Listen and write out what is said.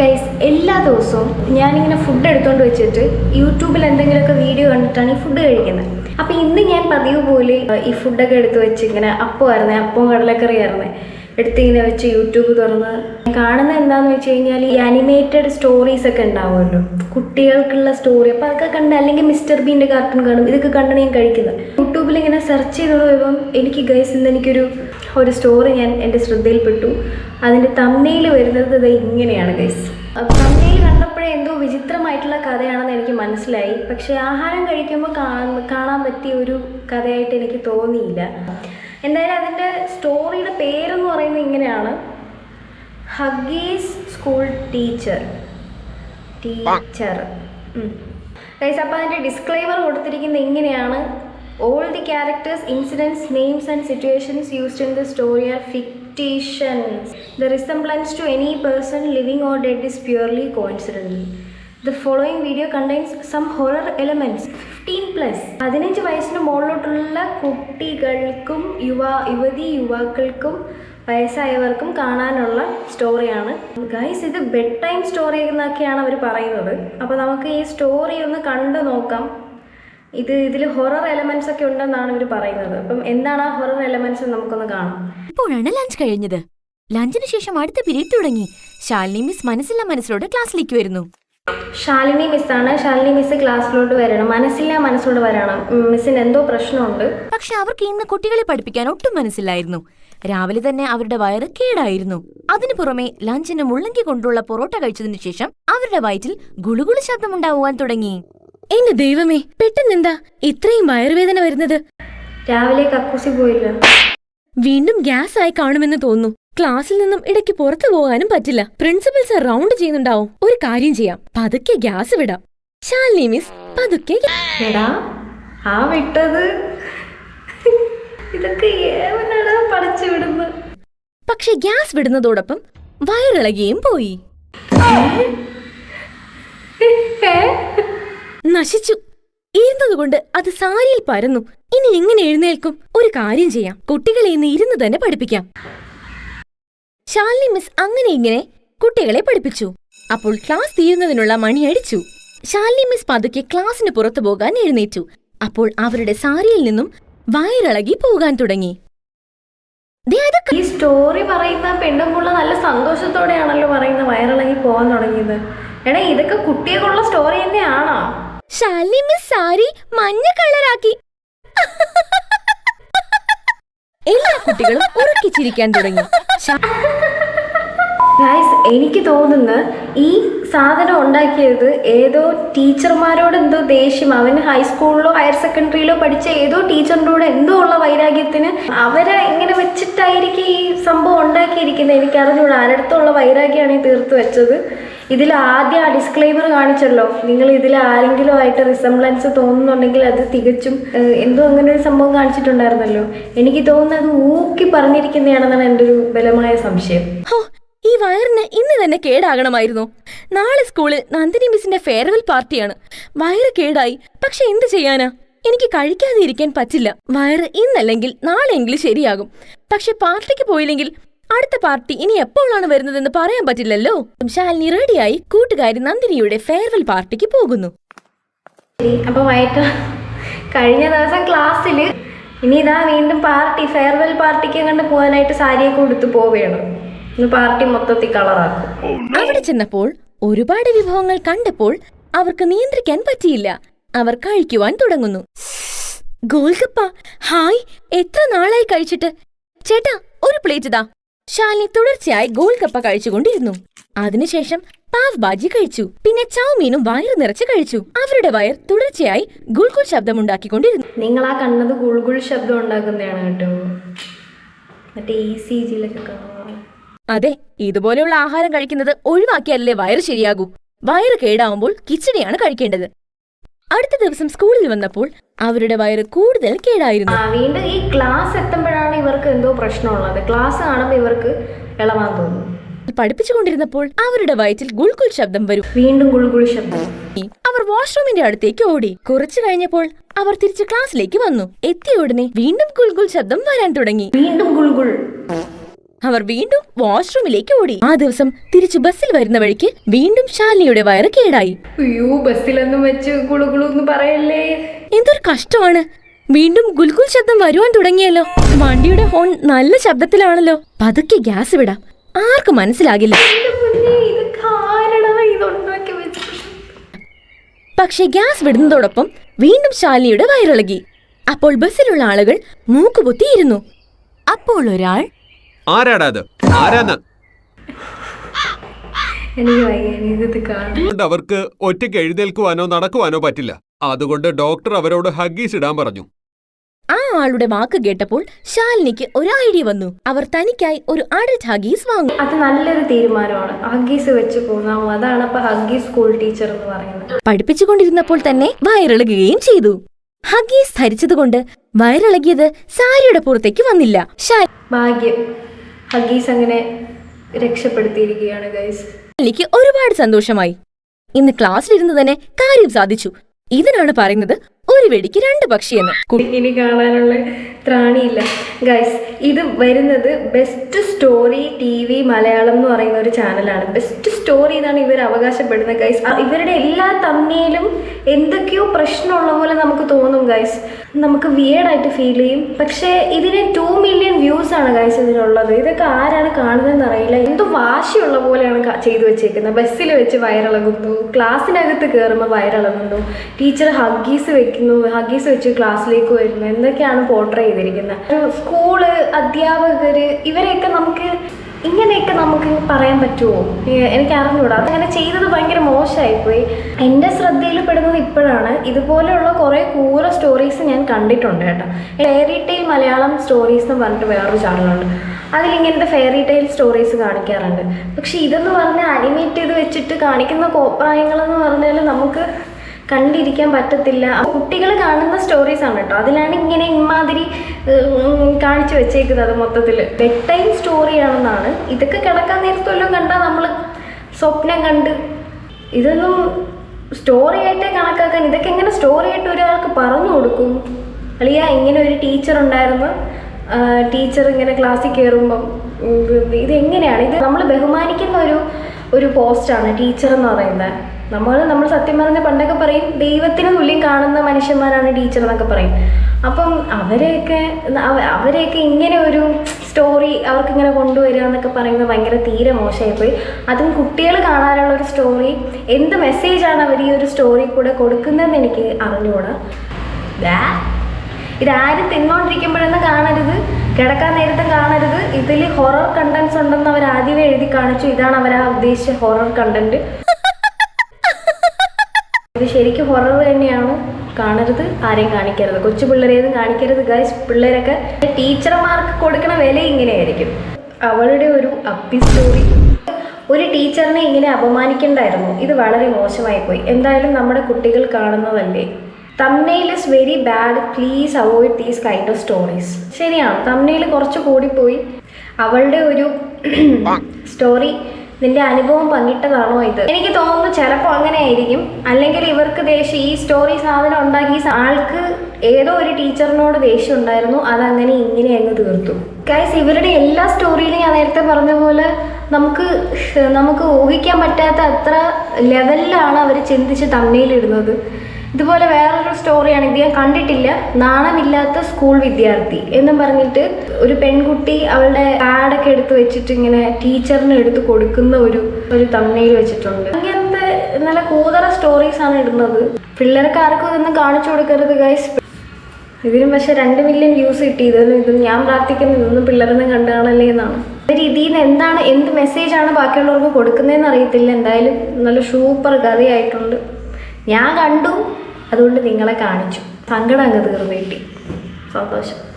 Guys എല്ലാ ദിവസവും ഞാനിങ്ങനെ ഫുഡ് എടുത്തുകൊണ്ട് വെച്ചിട്ട് യൂട്യൂബിൽ എന്തെങ്കിലുമൊക്കെ വീഡിയോ കണ്ടിട്ടാണ് ഈ ഫുഡ് കഴിക്കുന്നത് അപ്പോൾ ഇന്ന് ഞാൻ പതിവ് പോലെ ഈ ഫുഡൊക്കെ എടുത്ത് വെച്ച് ഇങ്ങനെ അപ്പമായിരുന്നേ അപ്പവും കടലക്കറി ആയിരുന്നേ. എടുത്ത് ഇങ്ങനെ വെച്ച് യൂട്യൂബ് തുറന്ന്. കാണുന്ന എന്താന്ന് വെച്ച് കഴിഞ്ഞാൽ ഈ അനിമേറ്റഡ് സ്റ്റോറീസ് ഒക്കെ ഉണ്ടാവുമല്ലോ. കുട്ടികൾക്കുള്ള സ്റ്റോറി അപ്പോൾ അതൊക്കെ കണ്ട് അല്ലെങ്കിൽ മിസ്റ്റർ ബീന്റെ കാർട്ടൂൺ കാണും. ഇതൊക്കെ കണ്ടാണ് ഞാൻ കഴിക്കുന്നത് യൂട്യൂബിൽ ഇങ്ങനെ സെർച്ച് ചെയ്തോളൂ പോയപ്പം എനിക്ക് ഗൈസ് ഇന്ന് എനിക്കൊരു ഒരു സ്റ്റോറി ഞാൻ എന്റെ ശ്രദ്ധയിൽപ്പെട്ടു. അതിന്റെ തമ്മയിൽ വരുന്നത് ഇത് ഇങ്ങനെയാണ് ഗൈസ് തമ്മയിൽ കണ്ടപ്പോഴേ എന്തോ വിചിത്രമായിട്ടുള്ള കഥയാണെന്ന് എനിക്ക് മനസ്സിലായി. പക്ഷേ ആഹാരം കഴിക്കുമ്പോൾ കാണാൻ പറ്റിയ ഒരു കഥയായിട്ട് എനിക്ക് തോന്നിയില്ല. എന്തായാലും അതിന്റെ സ്റ്റോറിയുടെ പേരെന്ന് പറയുന്നത് ഇങ്ങനെയാണ്. ഹഗീസ് സ്കൂൾ ടീച്ചർ. ടീച്ചർ. ഗൈസ് അപ്പോൾ അതിന്റെ ഡിസ്ക്ലൈമർ കൊടുത്തിരിക്കുന്നത് ഇങ്ങനെയാണ്. All the characters incidents names and situations used in the story are fictitious the resemblance to any person living or dead is purely coincident the following video contains some horror elements fifteen plus പതിനഞ്ച് വയസ്സിന് മുകളിലോട്ടുള്ള കുട്ടികൾക്കും യുവ യുവതി യുവാക്കൾക്കും വയസ്സായവർക്കും കാണാനുള്ള സ്റ്റോറിയാണ് guys ഇത് bed time story എന്നൊക്കെയാണ് അവർ പറയുന്നത്. അപ്പോൾ നമുക്ക് ഈ സ്റ്റോറി ഒന്ന് കണ്ടു നോക്കാം. ഇത് ഇതിൽ ഹൊറർ എലമെന്റ്സ് ഒക്കെ ഉണ്ടെന്നാണ് ഇവർ പറയുന്നത്. അപ്പം എന്താണ് ആ ഹൊറർ എലമെന്റ്സ് നമുക്കൊന്ന് കാണാം. ഇപ്പോഴാണ് ലഞ്ച് കഴിഞ്ഞത്. ലഞ്ചിന് ശേഷം അടുത്ത പീരീഡ് തുടങ്ങി. ശാലിനി മിസ് മനസ്സില്ല മനസ്സിലോട് ക്ലാസ്സിലേക്ക് വരുന്നു. ശാലിനി മിസ് ആണ്. ശാലിനി മിസ് ക്ലാസ്സിലോട്ട് വരണം. മനസ്സില്ല മനസ്സോട് വരണം. മിസ്സിന് എന്തോ പ്രശ്നമുണ്ട്. പക്ഷെ അവർക്ക് ഇന്ന് കുട്ടികളെ പഠിപ്പിക്കാൻ ഒട്ടും മനസ്സിലായിരുന്നു രാവിലെ തന്നെ അവരുടെ വയറ് കേടായിരുന്നു. അതിനു പുറമെ ലഞ്ചിന് മുള്ളങ്കി കൊണ്ടുള്ള പൊറോട്ട കഴിച്ചതിനു ശേഷം അവരുടെ വയറ്റിൽ ഗുളുഗുളു ശബ്ദമുണ്ടാവുവാൻ തുടങ്ങി. എന്റെ ദൈവമേ പെട്ടെന്നെന്താ? ഇത്രയും വയറുവേദന വരുന്നത്. രാവിലെ കക്കൂസി പോയില്ല. വീണ്ടും ഗ്യാസ് ആയി കാണുമെന്ന് തോന്നുന്നു. ക്ലാസ്സിൽ നിന്നും ഇടയ്ക്ക് പുറത്തു പോകാനും പറ്റില്ല. പ്രിൻസിപ്പൽ സർ റൗണ്ട് ചെയ്യുന്നുണ്ടാവും. ഒരു കാര്യം ചെയ്യാം. പതുക്കെ ഗ്യാസ് വിടാം. ശാലിനി മിസ് പതുക്കെ എടാ ആ വിട്ടത്. ഇതൊക്കെ ഏവനാടാ പടച്ചു വിടുന്നത്. പക്ഷെ ഗ്യാസ് വിടുന്നതോടൊപ്പം വയറിളകിയും പോയി. നശിച്ചു. ഇരുന്നതുകൊണ്ട് അത് സാരിയിൽ പരന്നു. ഇനി എങ്ങനെ എഴുന്നേൽക്കും? ഒരു കാര്യം ചെയ്യാം. കുട്ടികളെ ഇന്ന് ഇരുന്ന് തന്നെ പഠിപ്പിക്കാം. ശാലിനി മിസ് അങ്ങനെ ഇങ്ങനെ കുട്ടികളെ പഠിപ്പിച്ചു. അപ്പോൾ ക്ലാസ് തീരുന്നതിനുള്ള മണിയടിച്ചു ശാലിനി മിസ് പതുക്കെ ക്ലാസ്സിന് പുറത്തു പോകാൻ എഴുന്നേറ്റു. അപ്പോൾ അവരുടെ സാരിയിൽ നിന്നും വയറിളകി പോകാൻ തുടങ്ങി. ഈ സ്റ്റോറി പറയുന്ന പെണ്ണുമ്പുള്ള നല്ല സന്തോഷത്തോടെയാണല്ലോ പറയുന്നത് വയറിളകി പോകാൻ തുടങ്ങിയത്. എടാ ഇതൊക്കെ കുട്ടികൾക്കുള്ള സ്റ്റോറി തന്നെയാണോ? മിസ് സാരി മഞ്ഞ കളറാക്കി എല്ലാ കുട്ടികളും ഉറക്കിച്ചിരിക്കാൻ തുടങ്ങി. എനിക്ക് തോന്നുന്നു ഈ സാധനം ഉണ്ടാക്കിയത് ഏതോ ടീച്ചർമാരോട് എന്തോ ദേഷ്യം. അവന് ഹൈസ്കൂളിലോ ഹയർ സെക്കൻഡറിയിലോ പഠിച്ച ഏതോ ടീച്ചറിനോട് എന്തോ ഉള്ള വൈരാഗ്യത്തിന് അവരെ ഇങ്ങനെ വെച്ചിട്ടായിരിക്കും ഈ സംഭവം ഉണ്ടാക്കിയിരിക്കുന്നത്. എനിക്ക് അറിഞ്ഞൂടാ ആരടുത്തുള്ള വൈരാഗ്യമാണ് ഈ തീർത്ത് വെച്ചത്. ഇതിൽ ആദ്യം ആ ഡിസ്ക്ലൈമർ കാണിച്ചല്ലോ. നിങ്ങൾ ഇതിൽ ആരെങ്കിലും ആയിട്ട് റിസംബ്ലൻസ് തോന്നുന്നുണ്ടെങ്കിൽ അത് തികച്ചും എന്തോ അങ്ങനെ ഒരു സംഭവം കാണിച്ചിട്ടുണ്ടായിരുന്നല്ലോ. എനിക്ക് തോന്നുന്നത് അത് ഊക്കി പറഞ്ഞിരിക്കുന്നതാണെന്നാണ് എന്റെ ഒരു ബലമായ സംശയം. ഈ വയറിന് ഇന്ന് തന്നെ കേടാകണമായിരുന്നു. നാളെ സ്കൂളിൽ നന്ദിനി മിസിന്റെ ഫെയർവെൽ പാർട്ടിയാണ് വയറ് കേടായി പക്ഷെ എന്ത് ചെയ്യാനാ? എനിക്ക് കഴിക്കാതെ ഇരിക്കാൻ പറ്റില്ല. വയറ് ഇന്നല്ലെങ്കിൽ നാളെയെങ്കിലും ശരിയാകും. പക്ഷെ പാർട്ടിക്ക് പോയില്ലെങ്കിൽ അടുത്ത പാർട്ടി ഇനി എപ്പോഴാണ് വരുന്നതെന്ന് പറയാൻ പറ്റില്ലല്ലോ. ശാലിനി റെഡിയായി കൂട്ടുകാരി നന്ദിനിയുടെ ഫെയർവെൽ പാർട്ടിക്ക് പോകുന്നു. അപ്പൊ വൈകിട്ട് കഴിഞ്ഞ ദിവസം ക്ലാസ്സിൽ ഇനി ഇതാ വീണ്ടും പാർട്ടി ഫെയർവെൽ പാർട്ടിക്ക് കണ്ട് പോകാനായിട്ട് സാരിയൊക്കെ ഉടുത്ത് പോവുകയാണ്. ഇന്ന് പാർട്ടി മൊത്തത്തിൽ കളറാക്കും. അവിടെ ചെന്നപ്പോൾ ഒരുപാട് വിഭവങ്ങൾ കണ്ടപ്പോൾ അവർക്ക് നിയന്ത്രിക്കാൻ പറ്റിയില്ല. അവർ കഴിക്കുവാൻ തുടങ്ങുന്നു. ഗോൾഗപ്പ ഹായ് എത്ര നാളായി കഴിച്ചിട്ട്? ചേട്ടാ ഒരു പ്ലേറ്റ് ഇതാ. ശാലിനി തുടർച്ചയായി ഗോൾഗപ്പ കഴിച്ചുകൊണ്ടിരുന്നു. അതിനുശേഷം പാവ് ബാജി കഴിച്ചു. പിന്നെ ചൗമീനും വയറ് നിറച്ച് കഴിച്ചു. അവരുടെ വയർ തുടർച്ചയായി ഗുൾഗുൾ ശബ്ദം ഉണ്ടാക്കിക്കൊണ്ടിരുന്നു നിങ്ങൾ ആ കണ്ണത് ഗുൾഗുൾ ശബ്ദം ഉണ്ടാക്കുന്നതാണ് കേട്ടോ. മറ്റേ ഇ സി ജിയിലൊക്കെ അതെ ഇതുപോലെയുള്ള ആഹാരം കഴിക്കുന്നത് ഒഴിവാക്കിയാലല്ലേ വയറ് ശരിയാകൂ. വയറ് കേടാവുമ്പോൾ കിച്ചടിയാണ് കഴിക്കേണ്ടത്. അടുത്ത ദിവസം സ്കൂളിൽ വന്നപ്പോൾ അവരുടെ വയറ് കൂടുതൽ കേടായിരുന്നു. വീണ്ടും ഈ ക്ലാസ് എത്തുമ്പോഴാണ് ഇവർക്ക് എന്തോ പ്രശ്നമുള്ളത്. ക്ലാസ് കാണുമ്പോൾ ഇവർക്ക് ഇളവാൻ തോന്നുന്നു പഠിപ്പിച്ചുകൊണ്ടിരുന്നപ്പോൾ അവരുടെ വയറ്റിൽ ഗുൾഗുൾ ശബ്ദം വരും. വീണ്ടും ഗുൾഗുൾ ശബ്ദം. അവർ വാഷ്റൂമിന്റെ അടുത്തേക്ക് ഓടി. കുറച്ചു കഴിഞ്ഞപ്പോൾ അവർ തിരിച്ച് ക്ലാസ്സിലേക്ക് വന്നു. എത്തിയ ഉടനെ വീണ്ടും ഗുൾഗുൾ ശബ്ദം വരാൻ തുടങ്ങി. വീണ്ടും ഗുൾഗുൾ. അവർ വീണ്ടും വാഷ്റൂമിലേക്ക് ഓടി. ആ ദിവസം തിരിച്ചു ബസ്സിൽ വരുന്ന വഴിക്ക് വീണ്ടും ശാലിനിയുടെ വയറ് കേടായി. അയ്യോ ബസ്സിലൊന്നും വെച്ച് കുളുകുളു എന്ന് പറയല്ലേ? എന്തൊരു കഷ്ടമാണ്. വീണ്ടും ഗുൽഗുൽ ശബ്ദം വരുവാൻ തുടങ്ങിയല്ലോ. വണ്ടിയുടെ ഹോൺ നല്ല ശബ്ദത്തിലാണല്ലോ. പതുക്കെ ഗ്യാസ് വിടാം. ആർക്കും മനസ്സിലാകില്ല. പക്ഷെ ഗ്യാസ് വിടുന്നതോടൊപ്പം വീണ്ടും ശാലിനിയുടെ വയറിളകി. അപ്പോൾ ബസ്സിലുള്ള ആളുകൾ മൂക്കുപൊത്തിയിരുന്നു. അപ്പോൾ ഒരാൾ ആരാടാ അത്? ആരാന്ന്? അവർക്ക് ഒറ്റയ്ക്ക് എഴുന്നേൽക്കുവാനോ നടക്കുവാനോ പറ്റില്ല. അതുകൊണ്ട് ഡോക്ടർ അവരോട് ഹഗ്ഗീസ് ഇടാൻ പറഞ്ഞു. ആ ആളുടെ വാക്ക് കേട്ടപ്പോൾ ശാലിനിക്ക് ഒരു ഐഡിയ വന്നു. അവർ തനിക്കായി ഒരു അഡൽട്ട് ഹഗീസ് വാങ്ങും. അത് നല്ലൊരു തീരുമാനമാണ്. ഹഗീസ് വെച്ച് പോകാം അതാണ് ഇപ്പൊ ഹഗീസ് സ്കൂൾ ടീച്ചർ എന്ന് പറയുന്നത്. പഠിപ്പിച്ചുകൊണ്ടിരുന്നപ്പോൾ തന്നെ വയറിളകുകയും ചെയ്തു. ഹഗീസ് ധരിച്ചതുകൊണ്ട് വയറിളകിയത് സാരിയുടെ പുറത്തേക്ക് വന്നില്ല. ഭാഗ്യം. ഹഗ്ഗീസ് അങ്ങനെ രക്ഷപ്പെടുത്തിയിരിക്കുകയാണ് ഗൈസ് എനിക്ക് ഒരുപാട് സന്തോഷമായി. ഇന്ന് ക്ലാസ്സിലിരുന്ന് തന്നെ കാര്യം സാധിച്ചു. ഇതിനാണ് പറയുന്നത് ഒരു വെടിക്ക് രണ്ട് പക്ഷിയെന്ന്. ഇനി കാണാനുള്ള ത്രാണിയില്ല. ഗൈസ് ഇത് വരുന്നത് ബെസ്റ്റ് സ്റ്റോറി ടി വി മലയാളം എന്ന് പറയുന്ന ഒരു ചാനലാണ് ബെസ്റ്റ് സ്റ്റോറി എന്നാണ് ഇവർ അവകാശപ്പെടുന്നത് ഗൈസ് ഇവരുടെ എല്ലാ തമ്മിലും എന്തൊക്കെയോ പ്രശ്നമുള്ള പോലെ നമുക്ക് തോന്നും ഗൈസ് നമുക്ക് വിയേഡായിട്ട് ഫീൽ ചെയ്യും. പക്ഷേ ഇതിന് ടു മില്യൺ വ്യൂസ് ആണ് ഗൈസ് ഇതിനുള്ളത്. ഇതൊക്കെ ആരാണ് കാണുന്നതെന്ന് അറിയില്ല. എന്തോ വാശിയുള്ള പോലെയാണ് ചെയ്തു വെച്ചേക്കുന്നത്. ബസ്സിൽ വെച്ച് വയറിളകുന്നു. ക്ലാസ്സിനകത്ത് കയറുമ്പോൾ വയറിളകുന്നു. ടീച്ചർ ഹഗ്ഗീസ് വെക്കുന്നു. ഹഗ്ഗീസ് വെച്ച് ക്ലാസ്സിലേക്ക് വരുന്നു. എന്തൊക്കെയാണ് പോർട്രേ ചെയ്തിരിക്കുന്നത്? സ്കൂൾ അധ്യാപകർ ഇവരെയൊക്കെ നമുക്ക് ഇങ്ങനെയൊക്കെ നമുക്ക് പറയാൻ പറ്റുമോ? എനിക്ക് അറിഞ്ഞൂടാ അങ്ങനെ ചെയ്തത് ഭയങ്കര മോശമായിപ്പോയി. എന്റെ ശ്രദ്ധയിൽ പെടുന്നത് ഇപ്പോഴാണ്. ഇതുപോലെയുള്ള കുറേ കൂറ സ്റ്റോറീസ് ഞാൻ കണ്ടിട്ടുണ്ട് കേട്ടോ. ഫെയറി ടെയിൽ മലയാളം സ്റ്റോറീസ് എന്ന് പറഞ്ഞിട്ട് വേറൊരു ചാനലുണ്ട് അതിലിങ്ങനത്തെ ഫെയറി ടെയിൽ സ്റ്റോറീസ് കാണിക്കാറുണ്ട്. പക്ഷെ ഇതെന്ന് പറഞ്ഞാൽ അനിമേറ്റ് ചെയ്ത് വെച്ചിട്ട് കാണിക്കുന്ന കോപ്രായങ്ങളെന്ന് പറഞ്ഞാൽ നമുക്ക് കണ്ടിരിക്കാൻ പറ്റത്തില്ല. കുട്ടികൾ കാണുന്ന സ്റ്റോറീസ് ആണ് കേട്ടോ. അതിലാണ് ഇങ്ങനെ ഇമാതിരി കാണിച്ചു വെച്ചേക്കുന്നത് മൊത്തത്തിൽ ബെഡ് ടൈം സ്റ്റോറിയാണെന്നാണ് ഇതൊക്കെ കിടക്കാൻ നേരത്തല്ലോ കണ്ടാൽ നമ്മൾ സ്വപ്നം കണ്ട് ഇതൊന്നും സ്റ്റോറി ആയിട്ടേ കണക്കാക്കാൻ ഇതൊക്കെ എങ്ങനെ സ്റ്റോറി ആയിട്ട് ഒരാൾക്ക് പറഞ്ഞു കൊടുക്കും. അളിയ ഇങ്ങനെ ഒരു ടീച്ചർ ഉണ്ടായിരുന്നു. ടീച്ചർ ഇങ്ങനെ ക്ലാസ്സിൽ കയറുമ്പം ഇത് എങ്ങനെയാണ്? ഇത് നമ്മൾ ബഹുമാനിക്കുന്ന ഒരു ഒരു പോസ്റ്റാണ് ടീച്ചർ എന്ന് പറയുന്നത്. നമ്മൾ നമ്മൾ സത്യം പറഞ്ഞ പണ്ടൊക്കെ പറയും ദൈവത്തിന് തുല്യം കാണുന്ന മനുഷ്യന്മാരാണ് ടീച്ചർ എന്നൊക്കെ പറയും. അപ്പം അവരെയൊക്കെ അവ- അവരെയൊക്കെ ഇങ്ങനെ ഒരു സ്റ്റോറി അവർക്ക് ഇങ്ങനെ കൊണ്ടുവരിക എന്നൊക്കെ പറയുന്നത് ഭയങ്കര തീരെ മോശമായിപ്പോയി. അതും കുട്ടികൾ കാണാനുള്ള ഒരു സ്റ്റോറി എന്ത് മെസ്സേജാണ് അവർ ഈ ഒരു സ്റ്റോറി കൂടെ കൊടുക്കുന്നതെന്ന് എനിക്ക് അറിഞ്ഞുകൂടാ ഇതാരും തിന്നോണ്ടിരിക്കുമ്പോഴൊന്നും കാണരുത് കിടക്കാൻ നേരത്തെ കാണരുത്. ഇതിൽ ഹൊറർ കണ്ടൻസ് ഉണ്ടെന്ന് അവർ ആദ്യമേ എഴുതി കാണിച്ചു. ഇതാണ് അവർ ആ ഉദ്ദേശിച്ച ഹൊറർ കണ്ടന്റ് ഇത് ശരിക്കും ഹൊറർ തന്നെയാണ്. കാണരുത് ആരെയും കാണിക്കരുത്. കൊച്ചു പിള്ളേരെയും കാണിക്കരുത് ഗൈസ് പിള്ളേരൊക്കെ ടീച്ചർമാർക്ക് കൊടുക്കുന്ന വില ഇങ്ങനെയായിരിക്കും. അവളുടെ ഒരു അപ്പി സ്റ്റോറി ഒരു ടീച്ചറിനെ ഇങ്ങനെ അപമാനിക്കണ്ടായിരുന്നു. ഇത് വളരെ മോശമായി പോയി. എന്തായാലും നമ്മുടെ കുട്ടികൾ കാണുന്നതല്ലേ. തമ്നെയിൽ is very bad please avoid these kind of stories ശരിയാണ്. തമ്നെയിൽ കുറച്ച് കൂടിപ്പോയി. അവളുടെ ഒരു സ്റ്റോറി നിന്റെ അനുഭവം പങ്കിട്ടതാണോ ഇത്? എനിക്ക് തോന്നുന്നു ചിലപ്പോൾ അങ്ങനെ ആയിരിക്കും അല്ലെങ്കിൽ ഇവർക്ക് ദേഷ്യം ഈ സ്റ്റോറി സാധനം ഉണ്ടാക്കി ആൾക്ക് ഏതോ ഒരു ടീച്ചറിനോട് ദേഷ്യം ഉണ്ടായിരുന്നു. അതങ്ങനെ ഇങ്ങനെ അങ്ങ് തീർത്തു. ഗൈസ് ഇവരുടെ എല്ലാ സ്റ്റോറിയിലും ഞാൻ നേരത്തെ പറഞ്ഞ പോലെ നമുക്ക് നമുക്ക് ഊഹിക്കാൻ പറ്റാത്ത അത്ര ലെവലിലാണ് അവർ ചിന്തിച്ച് തമ്മയിലിടുന്നത് ഇതുപോലെ വേറൊരു സ്റ്റോറിയാണ് ഇത് ഞാൻ കണ്ടിട്ടില്ല. നാണമില്ലാത്ത സ്കൂൾ വിദ്യാർത്ഥി എന്നും പറഞ്ഞിട്ട് ഒരു പെൺകുട്ടി അവളുടെ പാഡൊക്കെ എടുത്ത് വെച്ചിട്ട് ഇങ്ങനെ ടീച്ചറിന് എടുത്ത് കൊടുക്കുന്ന ഒരു ഒരു തമ്മയിൽ വെച്ചിട്ടുണ്ട്. അങ്ങനത്തെ നല്ല കൂതറ സ്റ്റോറീസ് ആണ് ഇടുന്നത്. പിള്ളേർക്ക് ആർക്കും ഇതൊന്നും കാണിച്ചു കൊടുക്കരുത് ഗൈസ് ഇതിനും പക്ഷെ രണ്ട് മില്യൺ വ്യൂസ് കിട്ടി ഇതൊന്നും ഇതൊന്നും ഞാൻ പ്രാർത്ഥിക്കുന്നു ഇതൊന്നും പിള്ളേരൊന്നും കണ്ടു കാണല്ലേ എന്നാണ്. ഒരു ഇതിൽ നിന്ന് എന്താണ് എന്ത് മെസ്സേജാണ് ബാക്കിയുള്ളവർക്ക് കൊടുക്കുന്നതെന്ന് അറിയത്തില്ല. എന്തായാലും നല്ല സൂപ്പർ കഥയായിട്ടുണ്ട്. ഞാൻ കണ്ടു അതുകൊണ്ട് നിങ്ങളെ കാണിച്ചു. സങ്കടം അങ്ങ് തീർന്നു കിട്ടി. സന്തോഷം.